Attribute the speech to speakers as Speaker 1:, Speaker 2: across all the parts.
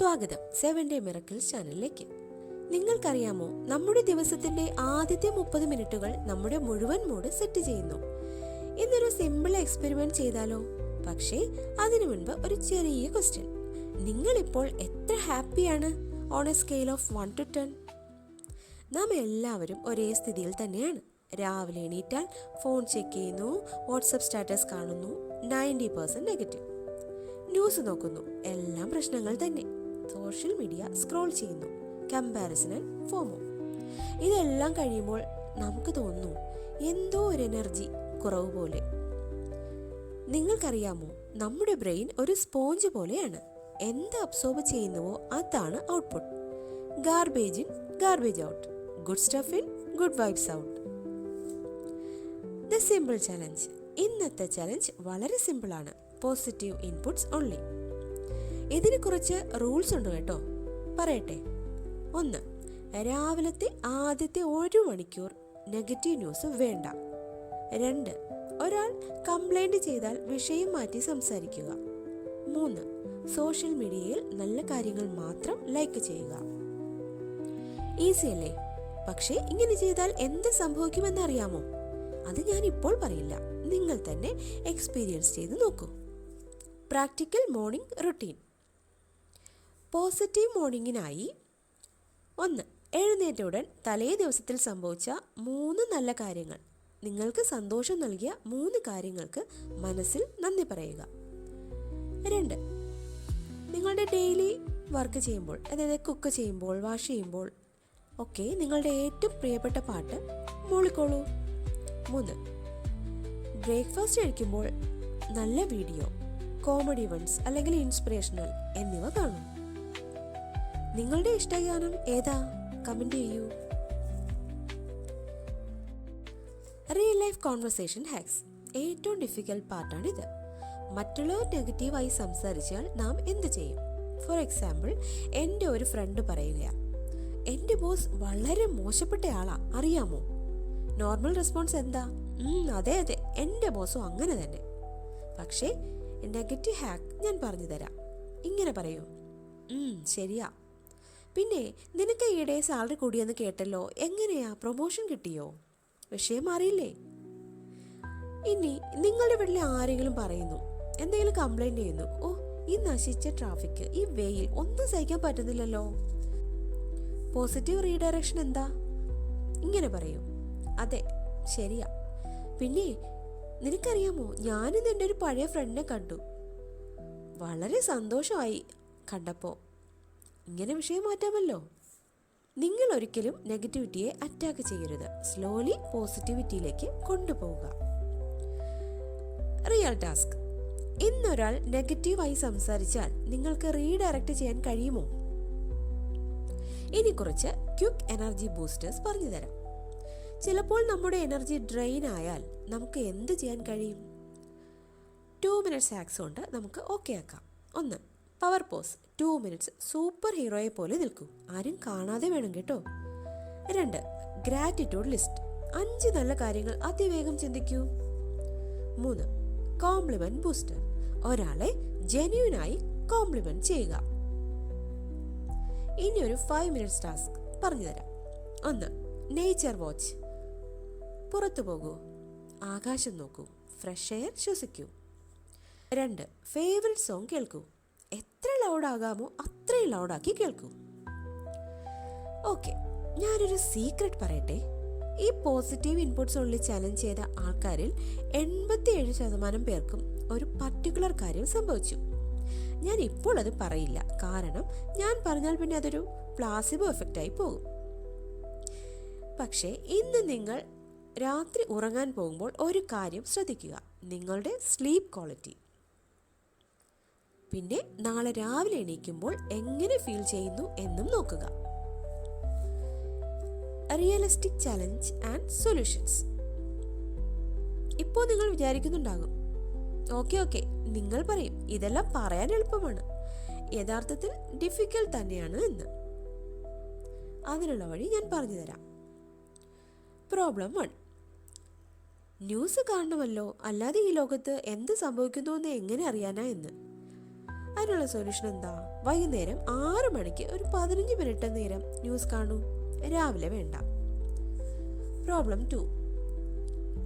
Speaker 1: സ്വാഗതം seven day miracle ചാനലിലേക്ക്. നിങ്ങൾക്കറിയാമോ നമ്മുടെ ദിവസത്തിന്റെ ആദ്യത്തെ മുപ്പത് മിനിറ്റുകൾ നമ്മുടെ മുഴുവൻ മൂഡ് സെറ്റ് ചെയ്യുന്നു. ഇന്നൊരു സിമ്പിൾ എക്സ്പെരിമെന്റ് ചെയ്താലോ? പക്ഷേ അതിനു മുൻപ് ഒരു ചെറിയ ക്വസ്റ്റ്യൻ നിങ്ങൾ ഇപ്പോൾ എത്ര ഹാപ്പിയാണ്? On a scale of one to ten നാം എല്ലാവരും ഒരേ സ്ഥിതിയിൽ തന്നെയാണ്. രാവിലെ എണീറ്റാൽ ഫോൺ ചെക്ക് ചെയ്യുന്നു വാട്സപ്പ് സ്റ്റാറ്റസ് കാണുന്നു നയന്റി പെർസെന്റ് നെഗറ്റീവ് ന്യൂസ് നോക്കുന്നു എല്ലാം പ്രശ്നങ്ങൾ തന്നെ. സോഷ്യൽ മീഡിയ സ്ക്രോൾ ചെയ്യുന്നു. Comparison and FOMO. ഇതെല്ലാം കഴിയുമ്പോൾ നമുക്ക് തോന്നുന്നു എന്തോ ഒരു എനർജി കുറവ് പോലെ. നിങ്ങൾക്കറിയാമോ? നമ്മുടെ ബ്രെയിൻ ഒരു സ്പോഞ്ച് പോലെയാണ്. എന്ത് അബ്സോർബ് ചെയ്യുന്നുവോ അതാണ് output. Garbage in garbage out. Good stuff in good vibes out. The simple challenge. ഇന്നത്തെ ചലഞ്ച് വളരെ സിമ്പിളാണ് പോസിറ്റീവ് ഇൻപുട്സ് ഓൺലി ഇതിന് കുറച്ച് റൂൾസ് ഉണ്ട് കേട്ടോ. പറയട്ടെ. ഒന്ന് രാവിലത്തെ ആദ്യത്തെ ഒരു മണിക്കൂർ നെഗറ്റീവ് ന്യൂസ് വേണ്ട. രണ്ട് ഒരാൾ കംപ്ലൈന്റ് ചെയ്താൽ വിഷയം മാറ്റി സംസാരിക്കുക. മൂന്ന് സോഷ്യൽ മീഡിയയിൽ നല്ല കാര്യങ്ങൾ മാത്രം ലൈക്ക് ചെയ്യുക. ഈസി അല്ലേ? പക്ഷേ ഇങ്ങനെ ചെയ്താൽ എന്ത് സംഭവിക്കുമെന്ന് അറിയാമോ അത് ഞാൻ ഇപ്പോൾ പറയില്ല. നിങ്ങൾ തന്നെ എക്സ്പീരിയൻസ് ചെയ്ത് നോക്കൂ. പ്രാക്ടിക്കൽ മോർണിംഗ് റുട്ടീൻ പോസിറ്റീവ് മോർണിംഗിനായി ഒന്ന് എഴുന്നേറ്റ ഉടൻ തലേ ദിവസത്തിൽ സംഭവിച്ച മൂന്ന് നല്ല കാര്യങ്ങൾ. നിങ്ങൾക്ക് സന്തോഷം നൽകിയ മൂന്ന് കാര്യങ്ങൾക്ക് മനസ്സിൽ നന്ദി പറയുക. രണ്ട് നിങ്ങളുടെ ഡെയിലി വർക്ക് ചെയ്യുമ്പോൾ അതായത് കുക്ക് ചെയ്യുമ്പോൾ വാഷ് ചെയ്യുമ്പോൾ ഒക്കെ നിങ്ങളുടെ ഏറ്റവും പ്രിയപ്പെട്ട പാട്ട് മൂളിക്കോളൂ. മൂന്ന് ബ്രേക്ക്ഫാസ്റ്റ് കഴിക്കുമ്പോൾ നല്ല വീഡിയോ കോമഡി വൺസ് അല്ലെങ്കിൽ ഇൻസ്പിറേഷണൽ എന്നിവ കാണും. നിങ്ങളുടെ ഇഷ്ടഗാനം ഏതാ? കമന്റ് ചെയ്യൂ. റിയൽ ലൈഫ് കോൺവെർസേഷൻ ഹാക്സ് ഏറ്റവും ഡിഫിക്കൽട്ട് പാർട്ടാണിത് മറ്റുള്ളവർ നെഗറ്റീവായി സംസാരിച്ചാൽ നാം എന്ത് ചെയ്യും? ഫോർ എക്സാമ്പിൾ എന്റെ ഒരു ഫ്രണ്ട് പറയുകയാണ് എന്റെ ബോസ് വളരെ മോശപ്പെട്ട ആളാ അറിയാമോ? നോർമൽ റെസ്പോൺസ് എന്താ? "ഉം, അതെ അതെ എന്റെ ബോസും അങ്ങനെ തന്നെ. പക്ഷേ നെഗറ്റീവ് ഹാക്ക് ഞാൻ പറഞ്ഞു തരാം ഇങ്ങനെ പറയൂ. "ഉം, ശരിയാ. പിന്നെ നിനക്ക് ഈയിടെ സാലറി കൂടിയെന്ന് കേട്ടല്ലോ എങ്ങനെയാ പ്രൊമോഷൻ കിട്ടിയോ? വിഷയം അറിയില്ലേ ഇനി നിങ്ങളുടെ വീട്ടിലെ ആരെങ്കിലും പറയുന്നു എന്തെങ്കിലും കംപ്ലൈന്റ് ചെയ്യുന്നു ഓ ഈ നശിച്ച ട്രാഫിക് ഈ വെയിൽ ഒന്നും സഹിക്കാൻ പറ്റുന്നില്ലല്ലോ. പോസിറ്റീവ് റീഡയറക്ഷൻ എന്താ? ഇങ്ങനെ പറയൂ. അതെ ശരിയാ. പിന്നെ നിനക്കറിയാമോ ഞാനിന്ന് എന്റെ ഒരു പഴയ ഫ്രണ്ടിനെ കണ്ടു. വളരെ സന്തോഷമായി കണ്ടപ്പോൾ ഇങ്ങനെ വിഷയം മാറ്റാമല്ലോ. നിങ്ങൾ ഒരിക്കലും നെഗറ്റിവിറ്റിയെ അറ്റാക്ക് ചെയ്യരുത്. സ്ലോലി പോസിറ്റിവിറ്റിയിലേക്ക് കൊണ്ടുപോവുക. റിയൽ ടാസ്ക് ഇന്നൊരാൾ നെഗറ്റീവായി സംസാരിച്ചാൽ നിങ്ങൾക്ക് റീഡയറക്റ്റ് ചെയ്യാൻ കഴിയുമോ? ഇനി കുറച്ച് ക്യുക്ക് എനർജി ബൂസ്റ്റേഴ്സ് പറഞ്ഞു തരാം ചിലപ്പോൾ നമ്മുടെ എനർജി ഡ്രെയിൻ ആയാൽ നമുക്ക് എന്ത് ചെയ്യാൻ കഴിയും? ടു മിനിറ്റ്സ് ആക്സ് കൊണ്ട് നമുക്ക് ഓക്കെ ആക്കാം. ഒന്ന് power pose two minutes super ഹീറോയെ പോലെ നിൽക്കൂ. ആരും കാണാതെ വേണം കേട്ടോ. രണ്ട് ഗ്രാറ്റിറ്റ്യൂഡ് ലിസ്റ്റ് അഞ്ച് നല്ല കാര്യങ്ങൾ അതിവേഗം ചിന്തിക്കൂ. മൂന്ന് കോംപ്ലിമെന്റ് ബൂസ്റ്റർ ഒരാളെ ജെന്യൂനായി കോംപ്ലിമെന്റ് ചെയ്യുക. ഇനി ഒരു ഫൈവ് മിനിറ്റ്സ് ടാസ്ക് പറഞ്ഞുതരാം ഒന്ന് നേച്ചർ വാച്ച് പുറത്തു പോകൂ. ആകാശം നോക്കൂ. ഫ്രഷ് എയർ ശ്വസിക്കൂ. രണ്ട് ഫേവററ്റ് സോങ് കേൾക്കൂ. എത്ര ലൗഡാകാമോ അത്രയും ലൗഡാക്കി കേൾക്കൂ. ഓക്കെ ഞാനൊരു സീക്രട്ട് പറയട്ടെ. ഈ പോസിറ്റീവ് ഇൻപുട്സ് ഉള്ളിൽ ചലഞ്ച് ചെയ്ത ആൾക്കാരിൽ എൺപത്തിയേഴ് ശതമാനം പേർക്കും ഒരു പർട്ടിക്കുലർ കാര്യം സംഭവിച്ചു. ഞാൻ ഇപ്പോൾ അത് പറയില്ല. കാരണം ഞാൻ പറഞ്ഞാൽ പിന്നെ അതൊരു പ്ലാസിബോ എഫക്റ്റായി പോകും. പക്ഷേ ഇന്ന് നിങ്ങൾ രാത്രി ഉറങ്ങാൻ പോകുമ്പോൾ ഒരു കാര്യം ശ്രദ്ധിക്കുക. നിങ്ങളുടെ സ്ലീപ്പ് ക്വാളിറ്റി പിന്നെ നാളെ രാവിലെ എണീക്കുമ്പോൾ എങ്ങനെ ഫീൽ ചെയ്യുന്നു എന്നും നോക്കുക. റിയലിസ്റ്റിക് ചലഞ്ച് ആൻഡ് സൊല്യൂഷൻസ് ഇപ്പോൾ നിങ്ങൾ വിചാരിക്കുന്നുണ്ടാകും. ഓക്കെ ഓക്കെ നിങ്ങൾ പറയും ഇതെല്ലാം പറയാൻ എളുപ്പമാണ്. യഥാർത്ഥത്തിൽ ഡിഫിക്കൽട്ട് തന്നെയാണ് എന്ന്. അതിനുള്ള വഴി ഞാൻ പറഞ്ഞു തരാം. പ്രോബ്ലം വൺ ന്യൂസ് കാണണമല്ലോ അല്ലാതെ ഈ ലോകത്ത് എന്ത് സംഭവിക്കുന്നു എന്ന് എങ്ങനെ അറിയാനാ എന്ന്. അതിനുള്ള സൊല്യൂഷൻ എന്താ? വൈകുന്നേരം ആറ് മണിക്ക് ഒരു പതിനഞ്ച് മിനിറ്റ് നേരം ന്യൂസ് കാണൂ. രാവിലെ വേണ്ട. പ്രോബ്ലം ടു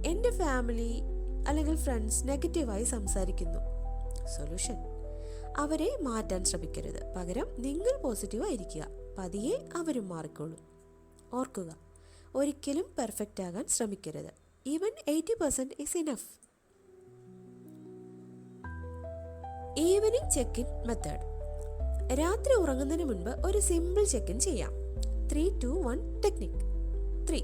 Speaker 1: എന്റെ ഫാമിലി അല്ലെങ്കിൽ ഫ്രണ്ട്സ് നെഗറ്റീവായി സംസാരിക്കുന്നു. സൊല്യൂഷൻ അവരെ മാറ്റാൻ ശ്രമിക്കരുത്. പകരം നിങ്ങൾ പോസിറ്റീവ് ആയിരിക്കുക. പതിയെ അവരും മാറിക്കോളും. ഓർക്കുക. ഒരിക്കലും പെർഫെക്റ്റ് ആകാൻ ശ്രമിക്കരുത്. Even eighty percent is enough evening check in method രാത്രി ഉറങ്ങുന്നതിന് മുൻപ് ഒരു സിമ്പിൾ ചെക്ക് ഇൻ ചെയ്യാം. Three two one technique three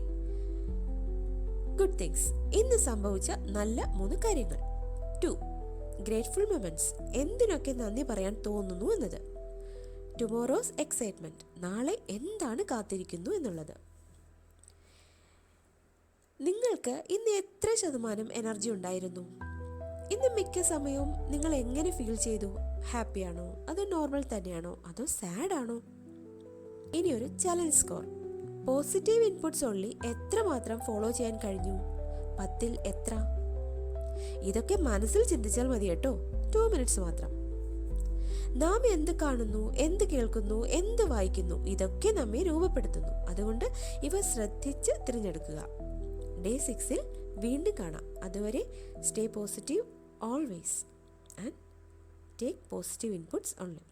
Speaker 1: good things ഇന്ന് സംഭവിച്ച നല്ല മൂന്ന് കാര്യങ്ങൾ. ടു ഗ്രേറ്റ്ഫുൾ മൊമെന്റ്സ് എന്തിനൊക്കെ നന്ദി പറയാൻ തോന്നുന്നു എന്നത്. ടുമോറോസ് എക്സൈറ്റ്മെന്റ് നാളെ എന്താണ് കാത്തിരിക്കുന്നു എന്നുള്ളത്. നിങ്ങൾക്ക് ഇന്ന് എത്ര ശതമാനം എനർജി ഉണ്ടായിരുന്നു? ഇന്ന് മിക്ക സമയവും നിങ്ങൾ എങ്ങനെ ഫീൽ ചെയ്തു? ഹാപ്പിയാണോ അതോ നോർമൽ തന്നെയാണോ? അതോ സാഡ് ആണോ? ഇനി ഒരു challenge score positive inputs only എത്ര മാത്രം ഫോളോ ചെയ്യാൻ കഴിഞ്ഞു? പത്തിൽ എത്ര? ഇതൊക്കെ മനസ്സിൽ ചിന്തിച്ചാൽ മതി കേട്ടോ. ടു മിനിറ്റ്സ് മാത്രം. നാം എന്ത് കാണുന്നു? എന്ത് കേൾക്കുന്നു? എന്ത് വായിക്കുന്നു? ഇതൊക്കെ നമ്മെ രൂപപ്പെടുത്തുന്നു. അതുകൊണ്ട് ഇവ ശ്രദ്ധിച്ച് തിരഞ്ഞെടുക്കുക. ഡേ സിക്സിൽ വീണ്ടും കാണാം. അതുവരെ stay positive always and take positive inputs only